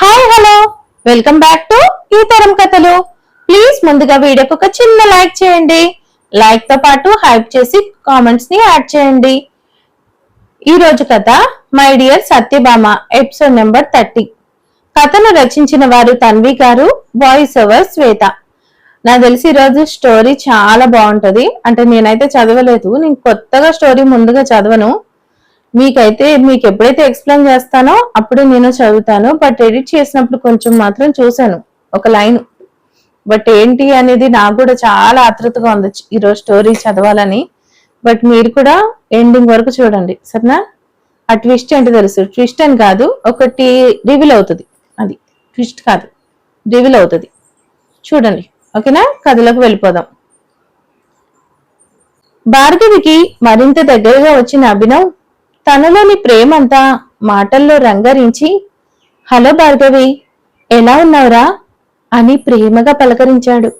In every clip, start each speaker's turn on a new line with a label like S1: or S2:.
S1: Hi hello welcome back to ఈ తరం కథలు ప్లీజ్ ముందుగా వీడియోకి ఒక చిన్న లైక్ చేయండి. లైక్తో పాటు హైప్ చేసి కామెంట్స్ని యాడ్ చేయండి. ఈ రోజు కథ my dear Satyabhama episode number thirty కథను రచించిన వారు తన్వి గారు వాయిస్ ఓవర్ శ్వేత. నాకు తెలిసి ఈరోజు స్టోరీ చాలా బాగుంటది. అంటే నేనైతే చదవలేదు. నేను కొత్తగా స్టోరీ ముందుగా చదవను. మీకైతే మీకు ఎప్పుడైతే ఎక్స్ప్లెయిన్ చేస్తానో అప్పుడు నేను చదువుతాను బట్ ఎడిట్ చేసినప్పుడు కొంచెం మాత్రం చూశాను ఒక లైన్ బట్ ఏంటి అనేది నాకు కూడా చాలా ఆతృతగా ఉంది ఈరోజు స్టోరీ చదవాలని. బట్ మీరు కూడా ఎండింగ్ వరకు చూడండి సరేనా? ఆ ట్విస్ట్ ఏంటో తెలుసు? ట్విస్ట్ అని కాదు ఒకటి రివీల్ అవుతుంది. అది ట్విస్ట్ కాదు రివీల్ అవుతుంది. చూడండి ఓకేనా? కథలోకి వెళ్ళిపోదాం. భార్గవికి మరింత దగ్గరగా వచ్చిన అభినవ్ తనలోని ప్రేమంతా మాటల్లో రంగరించి హలో భార్గవి ఎలా ఉన్నావురా? అని ప్రేమగా పలకరించాడు.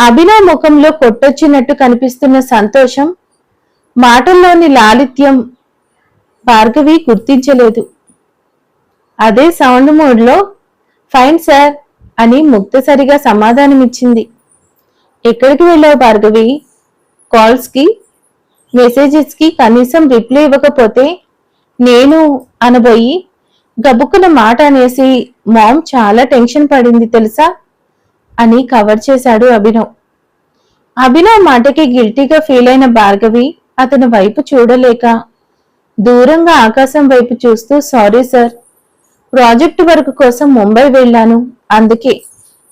S1: అభినవ్ ముఖంలో కొట్టొచ్చినట్టు కనిపిస్తున్న సంతోషం మాటల్లోని లాలిత్యం భార్గవి గుర్తించలేదు. అదే సౌండ్ మోడ్లో ఫైన్ సార్ అని ముక్తసరిగా సమాధానమిచ్చింది. ఎక్కడికి వెళ్ళావు భార్గవి? కాల్స్కి? మెసేజెస్కి కనీసం రిప్లై ఇవ్వకపోతే నేను అనబోయి గబుక్కున మాట అనేసి మామ్ చాలా టెన్షన్ పడింది తెలుసా? అని కవర్ చేశాడు అభినవ్. అభినవ్ మాటకి గిల్టీగా ఫీల్ అయిన భార్గవి అతని వైపు చూడలేక దూరంగా ఆకాశం వైపు చూస్తూ సారీ సార్ ప్రాజెక్టు వర్క్ కోసం ముంబై వెళ్ళాను. అందుకే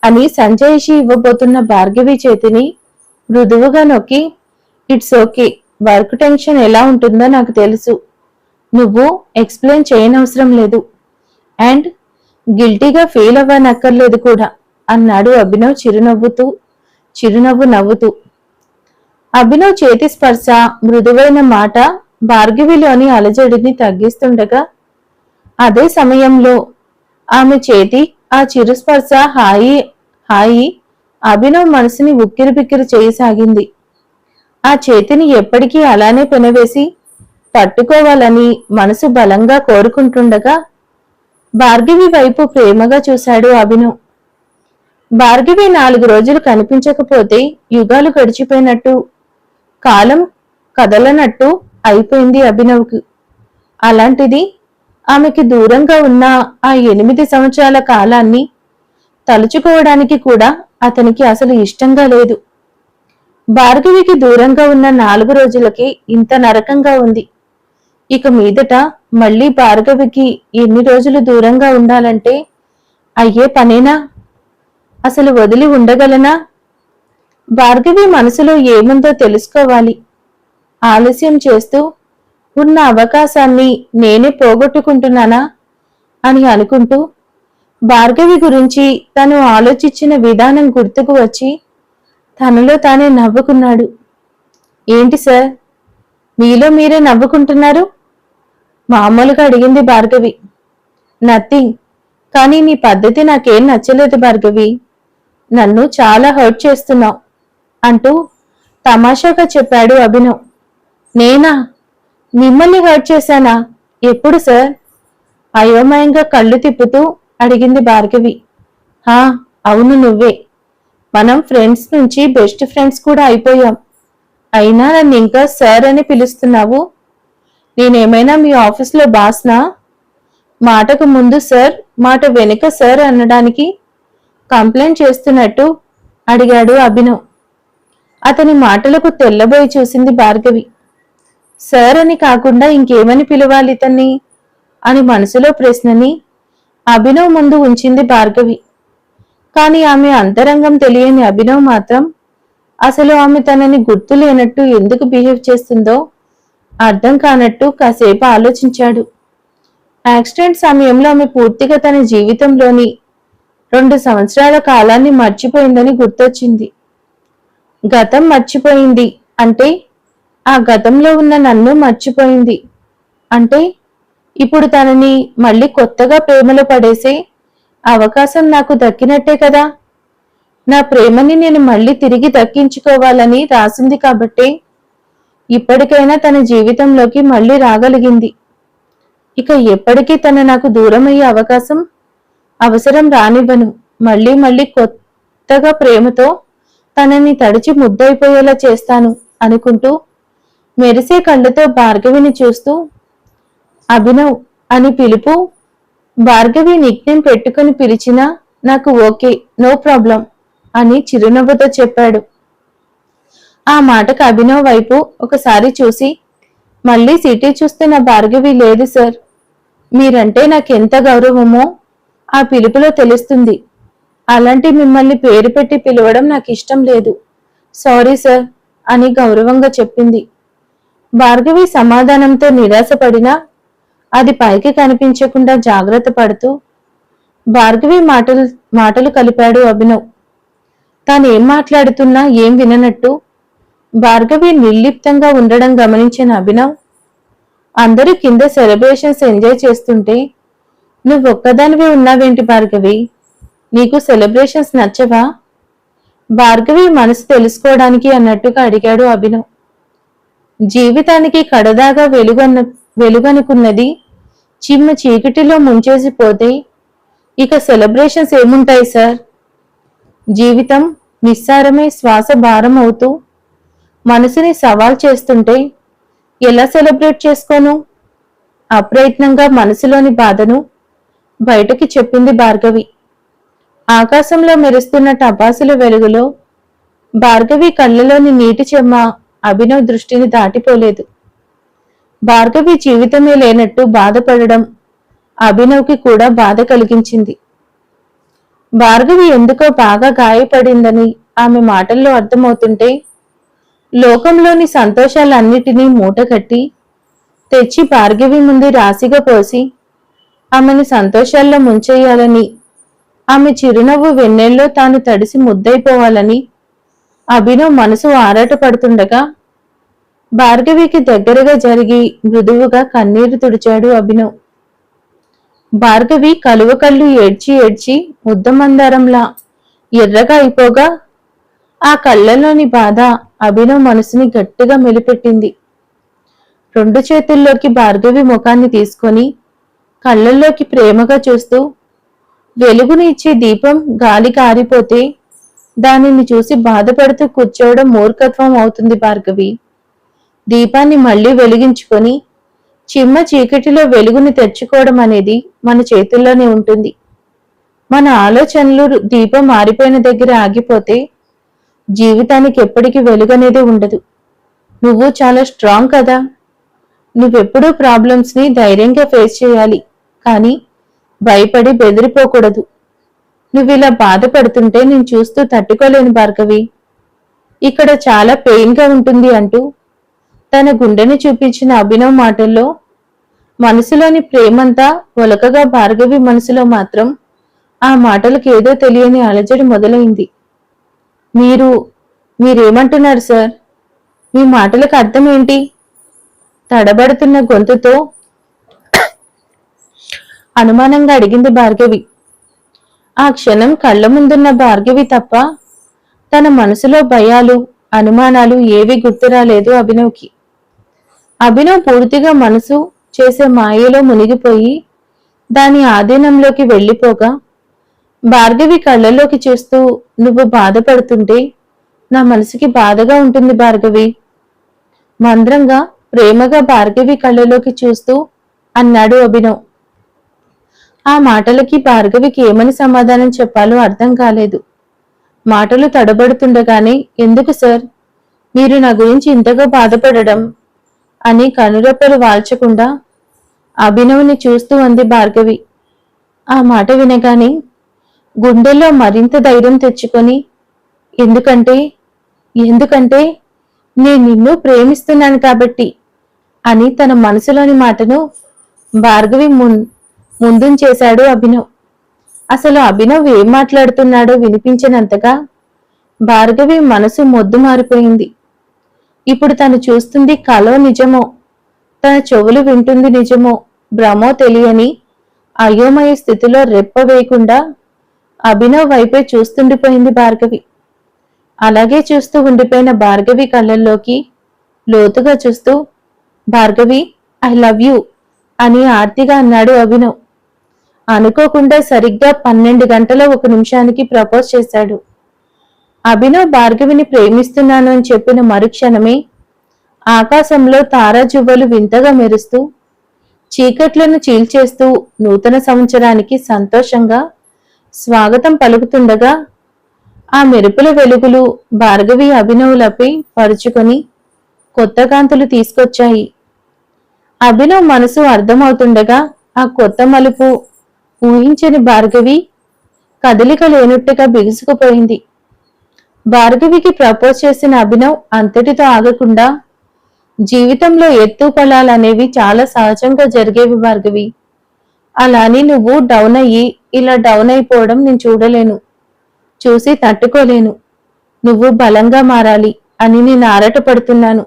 S1: అని సంజయ్షి ఇవ్వబోతున్న భార్గవి చేతిని మృదువుగా నొక్కి ఇట్స్ ఓకే వర్క్ టెన్షన్ ఎలా ఉంటుందో నాకు తెలుసు. నువ్వు ఎక్స్ప్లెయిన్ చేయనవసరం లేదు. అండ్ గిల్టీగా ఫీల్ అవ్వనక్కర్లేదు కూడా అన్నాడు అభినవ్ చిరునవ్వుతూ చిరునవ్వు నవ్వుతూ. అభినవ్ చేతి స్పర్శ మృదువైన మాట భార్గవిలోని అలజడిని తగ్గిస్తుండగా అదే సమయంలో ఆమె చేతి ఆ చిరుస్పర్శ హాయి హాయి అభినవ్ మనసుని ఉక్కిరిబిక్కిరి చేయసాగింది. ఆ చేతిని ఎప్పటికీ అలానే పెనవేసి పట్టుకోవాలని మనసు బలంగా కోరుకుంటుండగా భార్గవి వైపు ప్రేమగా చూశాడు అభినవ్ భార్గవి నాలుగు రోజులు కనిపించకపోతే యుగాలు గడిచిపోయినట్టు కాలం కదలనట్టు అయిపోయింది అభినవ్కు. అలాంటిది ఆమెకి దూరంగా ఉన్న ఆ ఎనిమిది సంవత్సరాల కాలాన్ని తలుచుకోవడానికి కూడా అతనికి అసలు ఇష్టంగా లేదు. భార్గవికి దూరంగా ఉన్న నాలుగు రోజులకి ఇంత నరకంగా ఉంది. ఇక మీదట మళ్ళీ భార్గవికి ఎన్ని రోజులు దూరంగా ఉండాలంటే అయ్యే పనేనా? అసలు వదిలి ఉండగలనా? భార్గవి మనసులో ఏముందో తెలుసుకోవాలి. ఆలస్యం చేస్తూ ఉన్న అవకాశాన్ని నేనే పోగొట్టుకుంటున్నానా? అని అనుకుంటూ భార్గవి గురించి తను ఆలోచించిన విధానం గుర్తుకు వచ్చి తనలో తానే నవ్వుకున్నాడు. ఏంటి సార్? మీలో మీరే నవ్వుకుంటున్నారు? మామూలుగా అడిగింది భార్గవి. నథింగ్. కానీ నీ పద్ధతి నాకేం నచ్చలేదు భార్గవి. నన్ను చాలా హర్ట్ చేస్తున్నావు అంటూ తమాషాగా చెప్పాడు అభినవ్. నేనా? మిమ్మల్ని హర్ట్ చేశానా? ఎప్పుడు సార్? అయోమయంగా కళ్ళు తిప్పుతూ అడిగింది భార్గవి. హా అవును నువ్వే. మనం ఫ్రెండ్స్ నుంచి బెస్ట్ ఫ్రెండ్స్ కూడా అయిపోయాం. అయినా నన్ను ఇంకా సార్ అని పిలుస్తున్నావు? నేనేమైనా మీ ఆఫీస్లో బాస్నా మాటకు ముందు సార్ మాట వెనుక సార్ అనడానికి కంప్లైంట్ చేస్తున్నట్టు అడిగాడు అభినవ్. అతని మాటలకు తెల్లబోయి చూసింది భార్గవి. సార్ అని కాకుండా ఇంకేమని పిలవాలి ఇతన్ని? అని మనసులో ప్రశ్నని అభినవ్ ముందు ఉంచింది భార్గవి. కానీ ఆమె అంతరంగం తెలియని అభినవ్ మాత్రం అసలు ఆమె తనని గుర్తు లేనట్టు ఎందుకు బిహేవ్ చేస్తుందో అర్థం కానట్టు కాసేపు ఆలోచించాడు. యాక్సిడెంట్ సమయంలో ఆమె పూర్తిగా తన జీవితంలోని రెండు సంవత్సరాల కాలాన్ని మర్చిపోయిందని గుర్తొచ్చింది. గతం మర్చిపోయింది అంటే ఆ గతంలో ఉన్న నన్ను మర్చిపోయింది అంటే ఇప్పుడు తనని మళ్ళీ కొత్తగా ప్రేమలో పడేసే అవకాశం నాకు దక్కినట్టే కదా. నా ప్రేమని నేను మళ్ళీ తిరిగి దక్కించుకోవాలని రాసింది కాబట్టే ఇప్పటికైనా తన జీవితంలోకి మళ్ళీ రాగలిగింది. ఇక ఎప్పటికీ తన నాకు దూరమయ్యే అవకాశం అవసరం రానివ్వను. మళ్ళీ మళ్ళీ కొత్తగా ప్రేమతో తనని తడిచి ముద్దయిపోయేలా చేస్తాను అనుకుంటూ మెరిసే కళ్ళతో భార్గవిని చూస్తూ అభినవ్ అని పిలుపు భార్గవి నిక్నేమ్ పెట్టుకుని పిలిచినా నాకు ఓకే నో ప్రాబ్లం అని చిరునవ్వుతో చెప్పాడు. ఆ మాటకు అభినవ్ వైపు ఒకసారి చూసి మళ్ళీ సిటీ చూస్తే నా భార్గవి లేదు సార్. మీరంటే నాకెంత గౌరవమో ఆ పిలుపులో తెలుస్తుంది. అలాంటి మిమ్మల్ని పేరు పెట్టి పిలవడం నాకు ఇష్టం లేదు. సారీ సార్ అని గౌరవంగా చెప్పింది. భార్గవి సమాధానంతో నిరాశపడినా అది పైకి కనిపించకుండా జాగ్రత్త పడుతూ భార్గవి మాటలు మాటలు కలిపాడు అభినవ్. తాను ఏం మాట్లాడుతున్నా ఏం విననట్టు? భార్గవి నిర్లిప్తంగా ఉండడం గమనించిన అభినవ్ అందరూ కింద సెలబ్రేషన్స్ ఎంజాయ్ చేస్తుంటే నువ్వు ఒక్కదానివే ఉన్నావేంటి భార్గవి? నీకు సెలబ్రేషన్స్ నచ్చవా? భార్గవి మనసు తెలుసుకోవడానికి అన్నట్టుగా అడిగాడు అభినవ్. జీవితానికి కడదాగా వెలుగన్న వెలుగనుకున్నది. చిమ్మ చీకటిలో ముంచేసిపోతే ఇక సెలబ్రేషన్స్ ఏముంటాయి సార్? జీవితం నిస్సారమే శ్వాస భారం అవుతూ మనసుని సవాల్ చేస్తుంటే ఎలా సెలబ్రేట్ చేసుకోను? అప్రయత్నంగా మనసులోని బాధను బయటకి చెప్పింది భార్గవి. ఆకాశంలో మెరుస్తున్న టపాసుల వెలుగులో భార్గవి కళ్ళలోని నీటి చెమ్మ అభినవ్ దృష్టిని దాటిపోలేదు. భార్గవి జీవితమే లేనట్టు బాధపడడం అభినవ్కి కూడా బాధ కలిగించింది. భార్గవి ఎందుకో బాగా గాయపడిందని ఆమె మాటల్లో అర్థమవుతుంటే లోకంలోని సంతోషాలన్నిటినీ మూటగట్టి తెచ్చి భార్గవి ముందు రాశిగా పోసి ఆమెను సంతోషాల్లో ముంచేయాలని ఆమె చిరునవ్వు వెన్నెల్లో తాను తడిసి ముద్దైపోవాలని అభినవ్ మనసు ఆరాటపడుతుండగా భార్గవికి దగ్గరగా జరిగి మృదువుగా కన్నీరు తుడిచాడు అభినవ్. భార్గవి కలువ కళ్ళు ఏడ్చి ఏడ్చి ముద్దమందారంలా ఎర్రగా అయిపోగా ఆ కళ్ళలోని బాధ అభినవ్ మనసుని గట్టిగా మెలిపెట్టింది. రెండు చేతుల్లోకి భార్గవి ముఖాన్ని తీసుకొని కళ్ళల్లోకి ప్రేమగా చూస్తూ వెలుగుని ఇచ్చే దీపం గాలి కారిపోతే దానిని చూసి బాధపడుతూ కూర్చోవడం మూర్ఖత్వం అవుతుంది భార్గవి. దీపాన్ని మళ్ళీ వెలిగించుకొని చిమ్మ చీకటిలో వెలుగుని తెచ్చుకోవడం అనేది మన చేతుల్లోనే ఉంటుంది. మన ఆలోచనలు దీపం మారిపోయిన దగ్గర ఆగిపోతే జీవితానికి ఎప్పటికీ వెలుగనేది ఉండదు. నువ్వు చాలా స్ట్రాంగ్ కదా. నువ్వెప్పుడూ ప్రాబ్లమ్స్ని ధైర్యంగా ఫేస్ చేయాలి. కానీ భయపడి బెదిరిపోకూడదు. నువ్వు ఇలా బాధపడుతుంటే నేను చూస్తూ తట్టుకోలేను భార్గవి. ఇక్కడ చాలా పెయిన్గా ఉంటుంది అంటూ తన గుండెని చూపించిన అభినవ్ మాటల్లో మనసులోని ప్రేమంతా ఒలకగా భార్గవి మనసులో మాత్రం ఆ మాటలకు ఏదో తెలియని అలజడి మొదలైంది. మీరు మీరేమంటున్నారు సార్? మీ మాటలకు అర్థం ఏంటి? తడబడుతున్న గొంతుతో అనుమానంగా అడిగింది భార్గవి. ఆ క్షణం కళ్ళ ముందున్న భార్గవి తప్ప తన మనసులో భయాలు అనుమానాలు ఏవి గుర్తురాలేదు అభినవ్కి. అభినవ్ పూర్తిగా మనసు చేసే మాయలో మునిగిపోయి దాని ఆధీనంలోకి వెళ్ళిపోగా భార్గవి కళ్ళలోకి చూస్తూ నువ్వు బాధపడుతుంటే నా మనసుకి బాధగా ఉంటుంది భార్గవి. మంద్రంగా ప్రేమగా భార్గవి కళ్ళలోకి చూస్తూ అన్నాడు అభినవ్. ఆ మాటలకి భార్గవికి ఏమని సమాధానం చెప్పాలో అర్థం కాలేదు. మాటలు తడబడుతుండగానే ఎందుకు సార్? మీరు నా గురించి ఇంతగా బాధపడడం అని కనురెప్పలు వాల్చకుండా అభినవ్ని చూస్తూ అంది భార్గవి. ఆ మాట వినగానే గుండెల్లో మరింత ధైర్యం తెచ్చుకొని ఎందుకంటే ఎందుకంటే నేను నిన్ను ప్రేమిస్తున్నాను కాబట్టి అని తన మనసులోని మాటను భార్గవి ముం- ముందుంచేశాడు అభినవ్. అసలు అభినవ్ ఏం మాట్లాడుతున్నాడో వినిపించినంతగా భార్గవి మనసు మొద్దు మారిపోయింది. ఇప్పుడు తను చూస్తుంది కలో నిజమో తన చెవులు వింటుంది నిజమో భ్రమో తెలియని అయోమయ స్థితిలో రెప్ప వేయకుండా అభినవ్ వైపే చూస్తుండిపోయింది భార్గవి. అలాగే చూస్తూ ఉండిపోయిన భార్గవి కళ్ళల్లోకి లోతుగా చూస్తూ భార్గవి ఐ లవ్ యూ అని ఆర్తిగా అన్నాడు అభినవ్. అనుకోకుండా సరిగ్గా పన్నెండు గంటల ఒక నిమిషానికి ప్రపోజ్ చేశాడు. అభినవ్ భార్గవిని ప్రేమిస్తున్నాను అని చెప్పిన మరుక్షణమే ఆకాశంలో తారాజువ్వలు వింతగా మెరుస్తూ చీకట్లను చీల్చేస్తూ నూతన సంవత్సరానికి సంతోషంగా స్వాగతం పలుకుతుండగా ఆ మెరుపుల వెలుగులు భార్గవి అభినవులపై పరుచుకొని కొత్త కాంతులు తీసుకొచ్చాయి. అభినవ్ మనసు అర్థమవుతుండగా ఆ కొత్త మలుపు ఊహించని భార్గవి కదలిక లేనట్టుగా బిగుసుకుపోయింది. భార్గవికి ప్రపోజ్ చేసిన అభినవ్ అంతటితో ఆగకుండా జీవితంలో ఎత్తు అనేవి చాలా సహజంగా జరిగేవి భార్గవి అలాని నువ్వు డౌన్ అయ్యి ఇలా డౌన్ అయిపోవడం నేను చూడలేను. చూసి తట్టుకోలేను. నువ్వు బలంగా మారాలి అని నేను ఆరాటపడుతున్నాను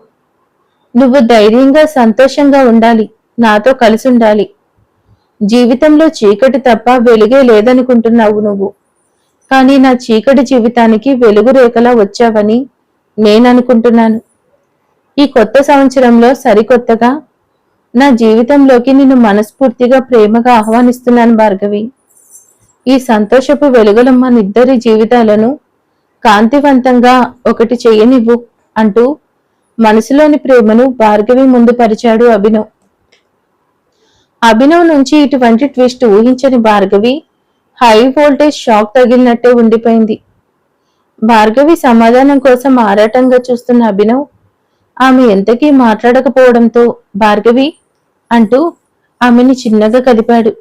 S1: నువ్వు ధైర్యంగా సంతోషంగా ఉండాలి. నాతో కలిసి ఉండాలి. జీవితంలో చీకటి తప్ప వెలుగే లేదనుకుంటున్నావు నువ్వు. కానీ నా చీకటి జీవితానికి వెలుగు రేఖలా వచ్చావని నేననుకుంటున్నాను. ఈ కొత్త సంవత్సరంలో సరికొత్తగా నా జీవితంలోకి నిన్ను మనస్ఫూర్తిగా ప్రేమగా ఆహ్వానిస్తున్నాను భార్గవి. ఈ సంతోషపు వెలుగుల మనిద్దరి జీవితాలను కాంతివంతంగా ఒకటి చేయనివ్వు అంటూ మనసులోని ప్రేమను భార్గవి ముందు పరిచాడు అభినవ్. అభినవ్ నుంచి ఇటువంటి ట్విస్ట్ ఊహించని భార్గవి హై వోల్టేజ్ షాక్ తగిలినట్టే ఉండిపోయింది. భార్గవి సమాధానం కోసం ఆరాటంగా చూస్తున్న అభినవ్ ఆమె ఎంతకీ మాట్లాడకపోవడంతో భార్గవి అంటూ ఆమెని చిన్నగా కదిపాడు.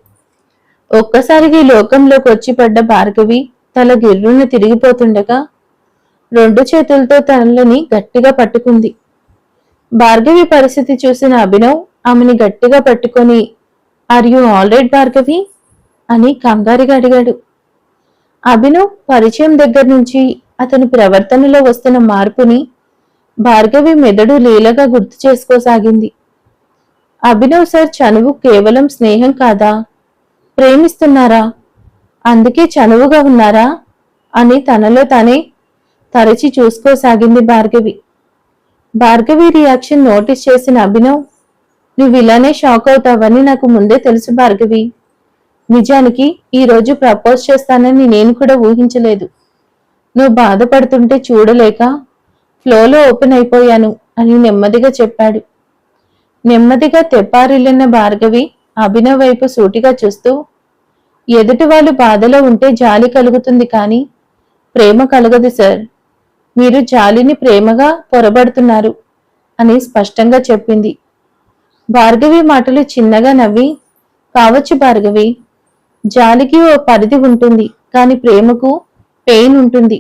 S1: ఒక్కసారిగా లోకంలోకి వచ్చి పడ్డ భార్గవి తల గిర్రును తిరిగిపోతుండగా రెండు చేతులతో తనలని గట్టిగా పట్టుకుంది. భార్గవి పరిస్థితి చూసిన అభినవ్ ఆమెని గట్టిగా పట్టుకొని ఆర్ యు ఆల్రెడ్ భార్గవి? అని కంగారిగా అడిగాడు. అభినవ్ పరిచయం దగ్గర నుంచి అతని ప్రవర్తనలో వస్తున్న మార్పుని భార్గవి మెదడు లీలగా గుర్తు చేసుకోసాగింది. అభినవ్ సార్ చనువు కేవలం స్నేహం కాదా? ప్రేమిస్తున్నారా? అందుకే చనువుగా ఉన్నారా? అని తనలో తనే తరచి చూసుకోసాగింది భార్గవి. భార్గవి రియాక్షన్ నోటీస్ చేసిన అభినవ్ నువ్వు ఇలానే షాక్ అవుతావని నాకు ముందే తెలుసు భార్గవి. నిజానికి ఈ రోజు ప్రపోజ్ చేస్తానని నేను కూడా ఊహించలేదు. నువ్వు బాధపడుతుంటే చూడలేక ఫ్లోలో ఓపెన్ అయిపోయాను అని నెమ్మదిగా చెప్పాడు. నెమ్మదిగా తెప్పారిల్లిన భార్గవి అభినవ్ వైపు సూటిగా చూస్తూ ఎదుటి వాళ్ళు బాధలో ఉంటే జాలి కలుగుతుంది కానీ ప్రేమ కలగదు సార్. మీరు జాలిని ప్రేమగా పొరబడుతున్నారు అని స్పష్టంగా చెప్పింది. భార్గవి మాటలు చిన్నగా నవ్వి కావచ్చు భార్గవి జాలికి ఓ పరిధి ఉంటుంది కానీ ప్రేమకు పెయిన్ ఉంటుంది.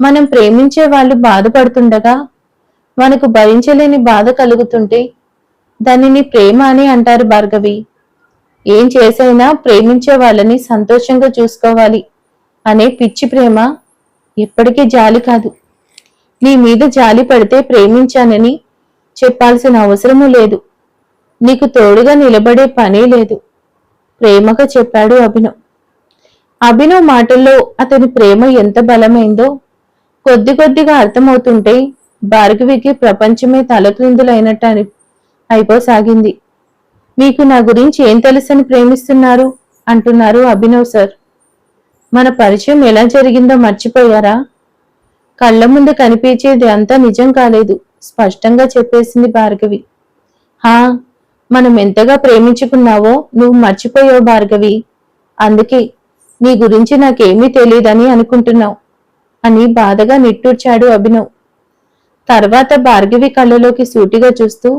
S1: మనం ప్రేమించే వాళ్ళు బాధపడుతుండగా మనకు భరించలేని బాధ కలుగుతుంటే దానిని ప్రేమ అని అంటారు భార్గవి. ఏం చేసైనా ప్రేమించే వాళ్ళని సంతోషంగా చూసుకోవాలి అనే పిచ్చి ప్రేమ ఎప్పటికీ జాలి కాదు. నీ మీద జాలి పడితే ప్రేమించానని చెప్పాల్సిన అవసరమూ లేదు. నీకు తోడుగా నిలబడే పనే లేదు. ప్రేమగా చెప్పాడు అభినవ్. అభినవ్ మాటల్లో అతని ప్రేమ ఎంత బలమైందో కొద్ది కొద్దిగా అర్థమవుతుంటే భార్గవికి ప్రపంచమే తలక్రిందులైనట్టు అని అయిపోసాగింది. మీకు నా గురించి ఏం తెలుసని ప్రేమిస్తున్నారు? అంటున్నారు అభినవ్ సార్. మన పరిచయం ఎలా జరిగిందో మర్చిపోయారా? కళ్ళ ముందు కనిపించేది అంతా నిజం కాలేదు స్పష్టంగా చెప్పేసింది భార్గవి. హా మనం ఎంతగా ప్రేమించుకున్నావో నువ్వు మర్చిపోయావు భార్గవి. అందుకే నీ గురించి నాకేమీ తెలియదని అనుకుంటున్నావు అని బాధగా నిట్టూర్చాడు అభినవ్. తర్వాత భార్గవి కళ్ళలోకి సూటిగా చూస్తూ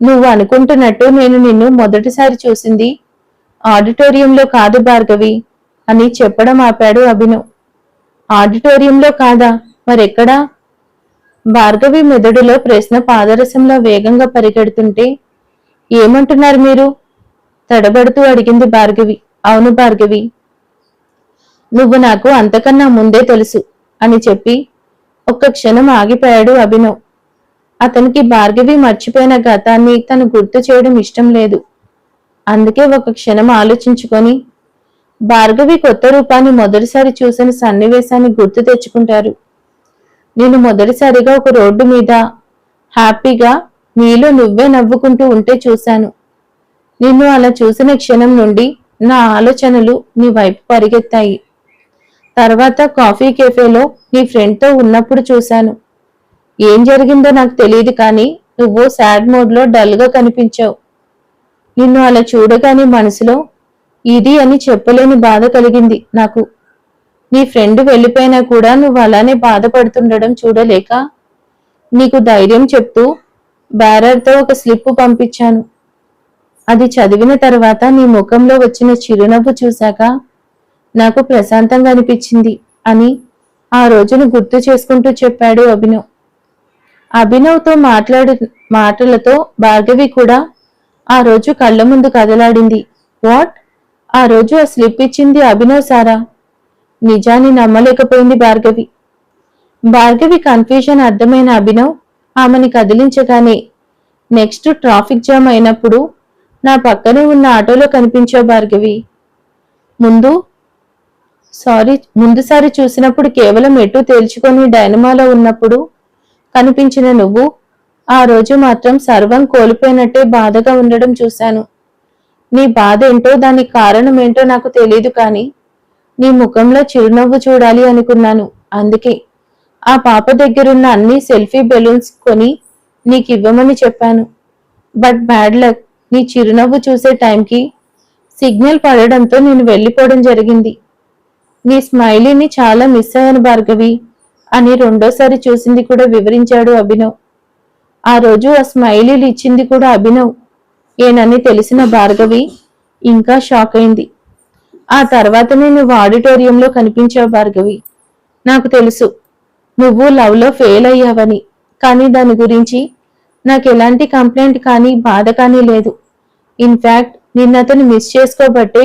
S1: నువ్వు అనుకుంటున్నట్టు నేను నిన్ను మొదటిసారి చూసింది ఆడిటోరియంలో కాదు భార్గవి అని చెప్పడం ఆపాడు అభినవ్. ఆడిటోరియంలో కాదా? మరెక్కడా? భార్గవి మెదడులో ప్రశ్న పాదరసంలో వేగంగా పరిగెడుతుంటే ఏమంటున్నారు మీరు? తడబడుతూ అడిగింది భార్గవి. అవును భార్గవి. నువ్వు నాకు అంతకన్నా ముందే తెలుసు అని చెప్పి ఒక్క క్షణం ఆగిపోయాడు అభినవ్. అతనికి భార్గవి మర్చిపోయిన గతాన్ని తను గుర్తు చేయడం ఇష్టం లేదు. అందుకే ఒక క్షణం ఆలోచించుకొని భార్గవి కొత్త రూపాన్ని మొదటిసారి చూసిన సన్నివేశాన్ని గుర్తు తెచ్చుకుంటారు. నేను మొదటిసారిగా ఒక రోడ్డు మీద హ్యాపీగా నీలో నువ్వే నవ్వుకుంటూ ఉంటే చూశాను. నిన్ను అలా చూసిన క్షణం నుండి నా ఆలోచనలు నీ వైపు పరిగెత్తాయి. తర్వాత కాఫీ కెఫేలో నీ ఫ్రెండ్తో ఉన్నప్పుడు చూశాను. ఏం జరిగిందో నాకు తెలియదు కానీ నువ్వు సాడ్ మోడ్లో డల్గా కనిపించావు. నిన్ను అలా చూడగానే మనసులో ఇది అని చెప్పలేని బాధ కలిగింది నాకు. నీ ఫ్రెండ్ వెళ్ళిపోయినా కూడా నువ్వు అలానే బాధపడుతుండడం చూడలేక నీకు ధైర్యం చెప్తూ బ్యారర్తో ఒక స్లిప్ పంపించాను. అది చదివిన తర్వాత నీ ముఖంలో వచ్చిన చిరునవ్వు చూశాక నాకు ప్రశాంతంగా అనిపించింది అని ఆ రోజును గుర్తు చేసుకుంటూ చెప్పాడు అభినవ్. అభినవ్తో మాట్లాడి మాటలతో భార్గవి కూడా ఆ రోజు కళ్ళ ముందు కదలాడింది. వాట్ ఆ రోజు ఆ స్లిప్ ఇచ్చింది అభినవ్ సారా? నిజాన్ని నమ్మలేకపోయింది భార్గవి. భార్గవి కన్ఫ్యూజన్ అర్థమైన అభినవ్ ఆమెని కదిలించగానే నెక్స్ట్ ట్రాఫిక్ జామ్ అయినప్పుడు నా పక్కనే ఉన్న ఆటోలో కనిపించే భార్గవి. ముందు సారీ ముందుసారి చూసినప్పుడు కేవలం ఎటు తేల్చుకొని డైనమాలో ఉన్నప్పుడు కనిపించిన నువ్వు ఆ రోజు మాత్రం సర్వం కోల్పోయినట్టే బాధగా ఉండడం చూశాను. నీ బాధ ఏంటో దానికి కారణం ఏంటో నాకు తెలియదు కానీ నీ ముఖంలో చిరునవ్వు చూడాలి అనుకున్నాను. అందుకే ఆ పాప దగ్గరున్న అన్ని సెల్ఫీ బెలూన్స్ కొని నీకు ఇవ్వమని చెప్పాను. బట్ బ్యాడ్ లక్ నీ చిరునవ్వు చూసే టైంకి సిగ్నల్ పడడంతో నేను వెళ్ళిపోవడం జరిగింది. నీ స్మైలీని చాలా మిస్ అయ్యాను భార్గవి అని రెండోసారి చూసింది కూడా వివరించాడు అభినవ్. ఆ రోజు ఆ స్మైలీలు ఇచ్చింది కూడా అభినవ్. ఏనని తెలిసిన భార్గవి ఇంకా షాక్ అయింది. ఆ తర్వాతనే నువ్వు ఆడిటోరియంలో కనిపించావు భార్గవి. నాకు తెలుసు నువ్వు లవ్లో ఫెయిల్ అయ్యావని. కానీ దాని గురించి నాకు ఎలాంటి కంప్లైంట్ కానీ బాధ కానీ లేదు. ఇన్ఫాక్ట్ నిన్నతను మిస్ చేసుకోబట్టే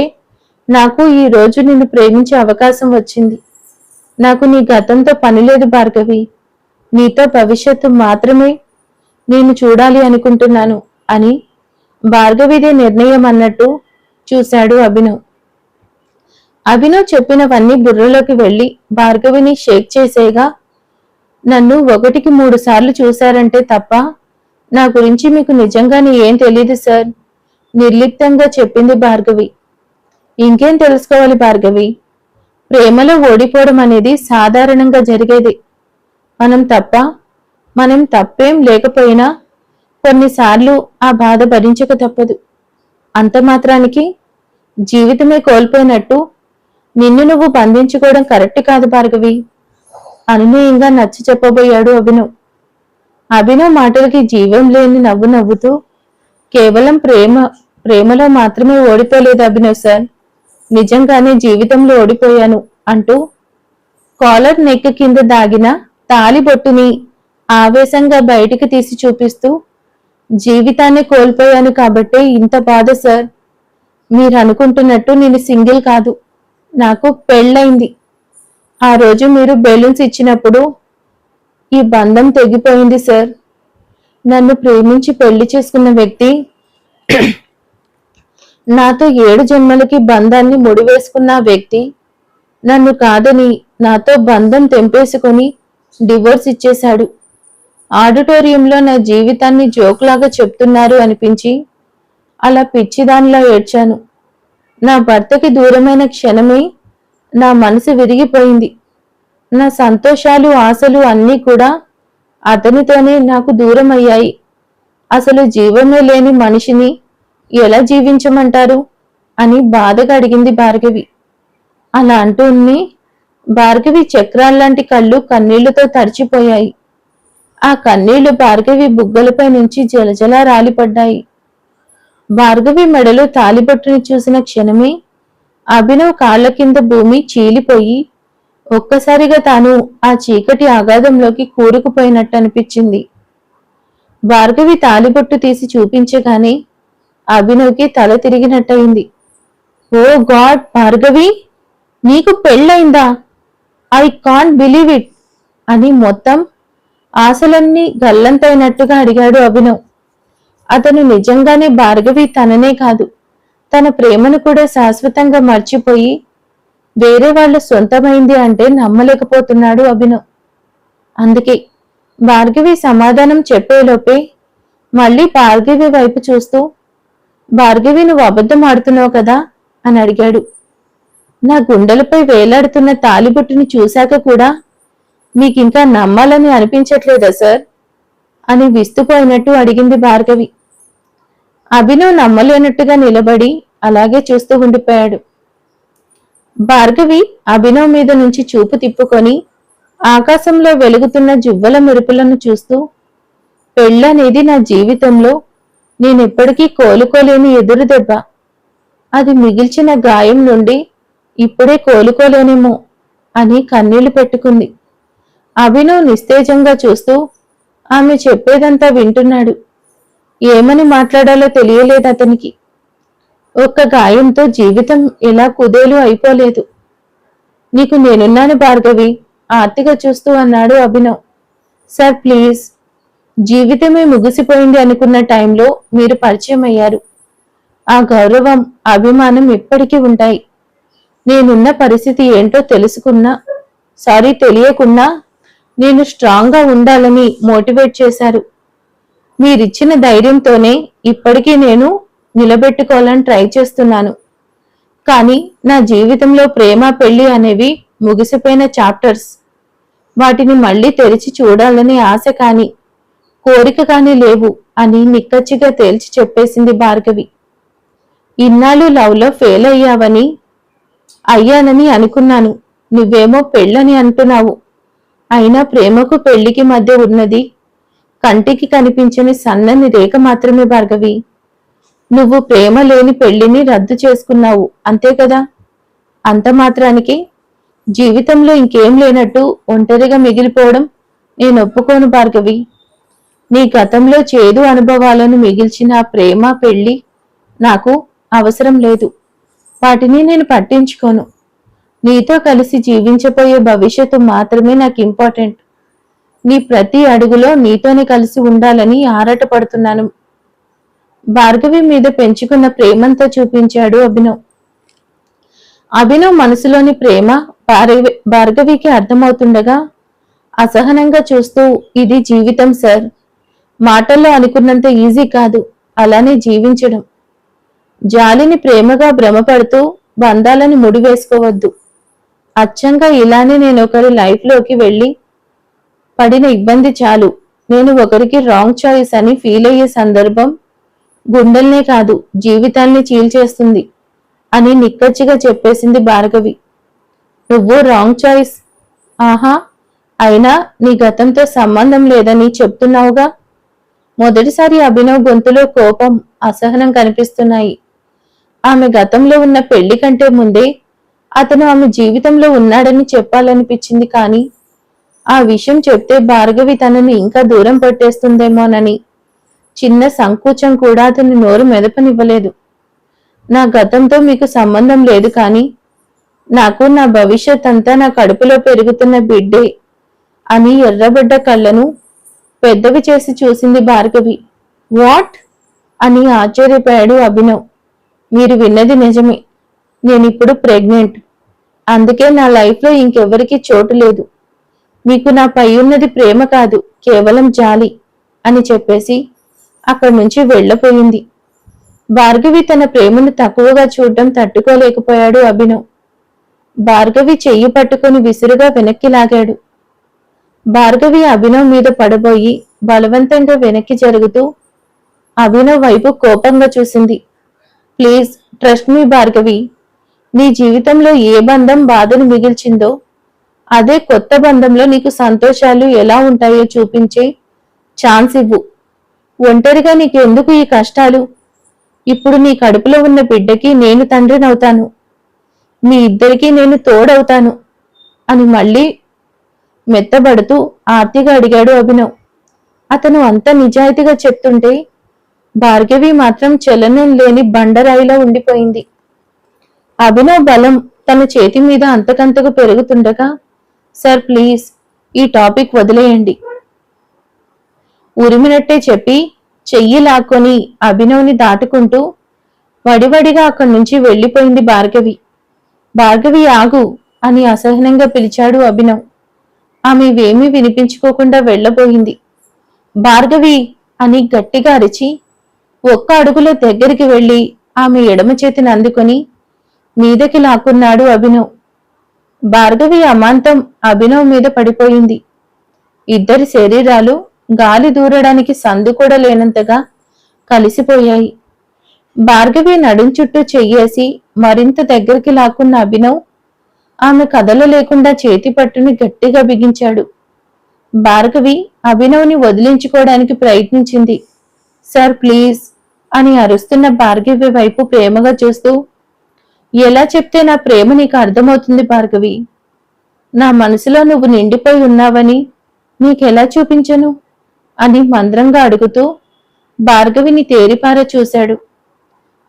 S1: నాకు ఈ రోజు నిన్ను ప్రేమించే అవకాశం వచ్చింది. నాకు నీ గతంతో పని లేదు భార్గవి. నీతో భవిష్యత్తు మాత్రమే నేను చూడాలి అనుకుంటున్నాను అని భార్గవిదే నిర్ణయం అన్నట్టు చూశాడు అభినవ్. అభినవ్ చెప్పినవన్నీ బుర్రలోకి వెళ్ళి భార్గవిని షేక్ చేసేగా నన్ను ఒకటికి మూడు సార్లు చూశారంటే తప్ప నా గురించి మీకు నిజంగానే ఏం తెలియదు సార్? నిర్లిప్తంగా చెప్పింది భార్గవి. ఇంకేం తెలుసుకోవాలి భార్గవి? ప్రేమలో ఓడిపోవడం అనేది సాధారణంగా జరిగేది. మనం తప్ప మనం తప్పేం లేకపోయినా కొన్నిసార్లు ఆ బాధ భరించక తప్పదు. అంత మాత్రానికి జీవితమే కోల్పోయినట్టు నిన్ను నువ్వు బంధించుకోవడం కరెక్ట్ కాదు భార్గవి. అనునయంగా నచ్చి చెప్పబోయాడు అభినవ్. అభినవ్ మాటలకి జీవం లేని నవ్వు నవ్వుతూ కేవలం ప్రేమ ప్రేమలో మాత్రమే ఓడిపోలేదు అభినవ్ సార్. నిజంగానే జీవితంలో ఓడిపోయాను అంటూ కాలర్ నెక్ కింద దాగిన తాలిబొట్టుని ఆవేశంగా బయటికి తీసి చూపిస్తూ జీవితాన్ని కోల్పోయాను కాబట్టే ఇంత బాధ సార్. మీరు అనుకుంటున్నట్టు నేను సింగిల్ కాదు. నాకు పెళ్ళైంది ఆ రోజు మీరు బెలూన్స్ ఇచ్చినప్పుడు ఈ బంధం తెగిపోయింది సార్ నన్ను ప్రేమించి పెళ్ళి చేసుకున్న వ్యక్తి నాతో ఏడు జన్మలకి బంధాన్ని ముడివేసుకున్న వ్యక్తి నన్ను కాదని నాతో బంధం తెంపేసుకొని డివోర్స్ ఇచ్చేశాడు. ఆడిటోరియంలో నా జీవితాన్ని జోక్లాగా చెప్తున్నారు అనిపించి అలా పిచ్చిదానిలా ఏడ్చాను. నా భర్తకి దూరమైన క్షణమే నా మనసు విరిగిపోయింది. నా సంతోషాలు ఆశలు అన్నీ కూడా అతనితోనే నాకు దూరం అయ్యాయి అసలు జీవమే లేని మనిషిని ఎలా జీవించమంటారు? అని బాధగా అడిగింది భార్గవి. అలా అంటూనే భార్గవి చక్రాల్లాంటి కళ్ళు కన్నీళ్ళతో తడిచిపోయాయి. ఆ కన్నీళ్ళు భార్గవి బుగ్గలపై నుంచి జలజలా రాలిపడ్డాయి. భార్గవి మెడలో తాలిబొట్టుని చూసిన క్షణమే అభినవ్ కాళ్ళ కింద భూమి చీలిపోయి ఒక్కసారిగా తాను ఆ చీకటి అగాధంలోకి కూరుకుపోయినట్టు అనిపించింది భార్గవి తాలిబొట్టు తీసి చూపించగానే అభినవ్కి తల తిరిగినట్టయింది. ఓ గాడ్ భార్గవి నీకు పెళ్ళైందా ఐ కాంట్ బిలీవ్ ఇట్ అని మొత్తం ఆశలన్నీ గల్లంతైనట్టుగా అడిగాడు అభినవ్. అతను నిజంగానే భార్గవి తననే కాదు. తన ప్రేమను కూడా శాశ్వతంగా మర్చిపోయి వేరే వాళ్ళ సొంతమైంది అంటే నమ్మలేకపోతున్నాడు అభినవ్. అందుకే భార్గవి సమాధానం చెప్పేలోపే మళ్ళీ భార్గవి వైపు చూస్తూ భార్గవి నువ్వు అబద్ధం ఆడుతున్నావు కదా? అని అడిగాడు. నా గుండెలపై వేలాడుతున్న తాలిబొట్టుని చూశాక కూడా మీకింకా నమ్మాలని అనిపించట్లేదా సార్? అని విస్తుపోయినట్టు అడిగింది భార్గవి. అభినవ్ నమ్మలేనట్టుగా నిలబడి అలాగే చూస్తూ ఉండిపోయాడు. భార్గవి అభినవ్ మీద నుంచి చూపు తిప్పుకొని ఆకాశంలో వెలుగుతున్న జువ్వల మెరుపులను చూస్తూ పెళ్ళనేది నా జీవితంలో నేనెప్పటికీ కోలుకోలేని ఎదురు దెబ్బ. అది మిగిల్చిన గాయం నుండి ఇప్పుడే కోలుకోలేనేమో అని కన్నీళ్ళు పెట్టుకుంది. అభినవ్ నిస్తేజంగా చూస్తూ ఆమె చెప్పేదంతా వింటున్నాడు. ఏమని మాట్లాడాలో తెలియలేదు అతనికి. ఒక్క గాయంతో జీవితం ఎలా కుదేలు అయిపోలేదు. నీకు నేనున్నాను భార్గవి ఆర్తిగా చూస్తూ అన్నాడు అభినవ్. Sir please. జీవితమే ముగిసిపోయింది అనుకున్న టైంలో మీరు పరిచయం అయ్యారు. ఆ గౌరవం అభిమానం ఇప్పటికీ ఉంటాయి. నేనున్న పరిస్థితి ఏంటో తెలుసుకున్నా సారీ తెలియకున్నా నేను స్ట్రాంగ్గా ఉండాలని మోటివేట్ చేశారు. మీరిచ్చిన ధైర్యంతోనే ఇప్పటికీ నేను నిలబెట్టుకోవాలని ట్రై చేస్తున్నాను. కానీ నా జీవితంలో ప్రేమ పెళ్ళి అనేవి ముగిసిపోయిన చాప్టర్స్. వాటిని మళ్ళీ తెరిచి చూడాలని ఆశ కాని కోరిక కానీ లేవు అని నిక్కచ్చిగా తేల్చి చెప్పేసింది భార్గవి. ఇన్నాళ్ళు లవ్లో ఫెయిల్ అయ్యావని అయ్యానని అనుకున్నాను. నువ్వేమో పెళ్ళని అంటున్నావు. అయినా ప్రేమకు పెళ్ళికి మధ్య ఉన్నది కంటికి కనిపించని సన్నని రేఖ మాత్రమే భార్గవి. నువ్వు ప్రేమ లేని పెళ్ళిని రద్దు చేసుకున్నావు అంతే కదా? అంత మాత్రానికి. జీవితంలో ఇంకేం లేనట్టు ఒంటరిగా మిగిలిపోవడం నేను ఒప్పుకోను భార్గవి. నీ గతంలో చేదు అనుభవాలను మిగిల్చిన ప్రేమ పెళ్ళి నాకు అవసరం లేదు. వాటిని నేను పట్టించుకోను. నీతో కలిసి జీవించబోయే భవిష్యత్తు మాత్రమే నాకు ఇంపార్టెంట్. నీ ప్రతి అడుగులో నీతోనే కలిసి ఉండాలని ఆరాటపడుతున్నాను. భార్గవి మీద పెంచుకున్న ప్రేమంతో చూపించాడు అభినవ్. అభినవ్ మనసులోని ప్రేమ భార్గవి- భార్గవికి అర్థమవుతుండగా అసహనంగా చూస్తూ ఇది జీవితం సార్. మాటల్లో అనుకున్నంత ఈజీ కాదు అలానే జీవించడం. జాలిని ప్రేమగా భ్రమపడుతూ బంధాలను ముడివేసుకోవద్దు. అచ్చంగా ఇలానే నేను ఒకరి లైఫ్లోకి వెళ్ళి పడిన ఇబ్బంది చాలు. నేను ఒకరికి రాంగ్ చాయిస్ అని ఫీల్ అయ్యే సందర్భం గుండెల్నే కాదు జీవితాల్ని చీల్చేస్తుంది అని నిక్కచ్చిగా చెప్పేసింది భార్గవి. నువ్వు రాంగ్ చాయిస్ ఆహా అయినా నీ గతంతో సంబంధం లేదని చెప్తున్నావుగా? మొదటిసారి అభినవ్ గొంతులో కోపం అసహనం కనిపిస్తున్నాయి. ఆమె గతంలో ఉన్న పెళ్ళి కంటే ముందే అతను ఆమె జీవితంలో ఉన్నాడని చెప్పాలనిపించింది కానీ ఆ విషయం చెప్తే భార్గవి తనని ఇంకా దూరం పట్టేస్తుందేమోనని. చిన్న సంకోచం కూడా అతని నోరు మెదపనివ్వలేదు. నా గతంతో మీకు సంబంధం లేదు కానీ నాకు నా భవిష్యత్ అంతా నా కడుపులో పెరుగుతున్న బిడ్డే అని ఎర్రబడ్డ కళ్ళను పెద్దవి చేసి చూసింది భార్గవి. వాట్? అని ఆశ్చర్యపోయాడు అభినవ్. మీరు విన్నది నిజమే. నేనిప్పుడు ప్రెగ్నెంట్. అందుకే నా లైఫ్లో ఇంకెవరికి చోటు లేదు. మీకు నా పై ఉన్నది ప్రేమ కాదు కేవలం జాలి అని చెప్పేసి అక్కడి నుంచి వెళ్ళపోయింది. భార్గవి తన ప్రేమను తక్కువగా చూడడం తట్టుకోలేకపోయాడు అభినవ్. భార్గవి చెయ్యి పట్టుకుని విసురుగా వెనక్కి లాగాడు. భార్గవి అభినవ్ మీద పడబోయి బలవంతంగా వెనక్కి జరుగుతూ అభినవ్ వైపు కోపంగా చూసింది. Please trust me Bhargavi. నీ జీవితంలో ఏ బంధం బాధను మిగిల్చిందో అదే కొత్త బంధంలో నీకు సంతోషాలు ఎలా ఉంటాయో చూపించే ఛాన్స్ ఇవ్వు. ఒంటరిగా నీకు ఎందుకు ఈ కష్టాలు? ఇప్పుడు నీ కడుపులో ఉన్న బిడ్డకి నేను తండ్రినవుతాను. మీ ఇద్దరికీ నేను తోడవుతాను అని మళ్ళీ మెత్తబడుతూ ఆర్తిగా అడిగాడు అభినవ్. అతను అంత నిజాయితీగా చెప్తుంటే భార్గవి మాత్రం చలనం లేని బండరాయిలో ఉండిపోయింది. అభినవ్ బలం తన చేతి మీద అంతకంతకు పెరుగుతుండగా సార్ ప్లీజ్ ఈ టాపిక్ వదిలేయండి. ఉరిమినట్టే చెప్పి చెయ్యి లాక్కొని అభినవ్ని దాటుకుంటూ వడివడిగా అక్కడి నుంచి వెళ్ళిపోయింది భార్గవి. భార్గవి ఆగు అని అసహనంగా పిలిచాడు అభినవ్. ఆమె ఇవేమీ వినిపించుకోకుండా వెళ్ళబోయింది. భార్గవి అని గట్టిగా అరిచి ఒక్క అడుగులో దగ్గరికి వెళ్ళి ఆమె ఎడమ చేతిని అందుకొని మీదకి లాక్కున్నాడు అభినవ్. భార్గవి అమాంతం అభినవ్ మీద పడిపోయింది. ఇద్దరి శరీరాలు గాలి దూరడానికి సందు కూడా లేనంతగా కలిసిపోయాయి. భార్గవి నడుం చుట్టూ చెయ్యేసి మరింత దగ్గరికి లాక్కున్న అభినవ్ ఆమె కథలు లేకుండా చేతి పట్టుని గట్టిగా బిగించాడు. భార్గవి అభినవ్ని వదిలించుకోవడానికి ప్రయత్నించింది. సార్ ప్లీజ్ అని అరుస్తున్న భార్గవి వైపు ప్రేమగా చూస్తూ ఎలా చెప్తే నా ప్రేమ నీకు అర్థమవుతుంది భార్గవి? నా మనసులో నువ్వు నిండిపోయి ఉన్నావని నీకెలా చూపించను? అని మంద్రంగా అడుగుతూ భార్గవిని తేరిపార చూశాడు.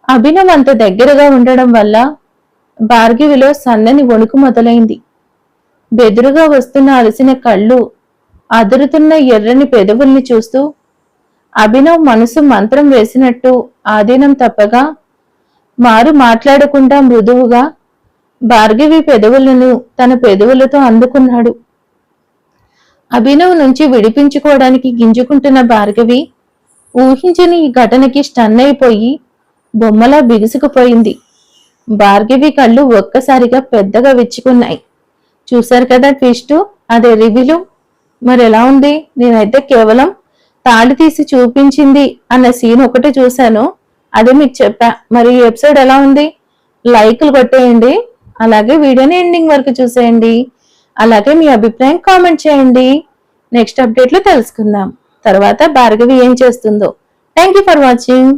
S1: అభినవ్ అంత దగ్గరగా ఉండడం వల్ల భార్గవిలో సన్నని వణుకు మొదలైంది. బెదురుగా వస్తున్న అలసిన కళ్ళు అదురుతున్న ఎర్రని పెదవుల్ని చూస్తూ అభినవ్ మనసు మంత్రం వేసినట్టు ఆధీనం తప్పగా మారు మాట్లాడకుండా మృదువుగా భార్గవి పెదవులను తన పెదవులతో అందుకున్నాడు. అభినవ్ నుంచి విడిపించుకోవడానికి గింజుకుంటున్న భార్గవి ఊహించని ఈ ఘటనకి స్టన్ అయిపోయి బొమ్మలా బిగుసుకుపోయింది. భార్గవి కళ్ళు ఒక్కసారిగా పెద్దగా విచ్చుకున్నాయి. చూశారు కదా ట్విస్ట్? అదే రివ్యూలు మరి ఎలా ఉంది? నేనైతే కేవలం తాళి తీసి చూపించింది అన్న సీన్ ఒకటి చూశాను. అదే మీకు చెప్పా. మరి ఈ ఎపిసోడ్ ఎలా ఉంది? లైక్లు కొట్టేయండి. అలాగే వీడియోని ఎండింగ్ వరకు చూసేయండి. అలాగే మీ అభిప్రాయం కామెంట్ చేయండి. నెక్స్ట్ అప్డేట్లో తెలుసుకుందాం. తర్వాత భార్గవి ఏం చేస్తుందో. Thank you for watching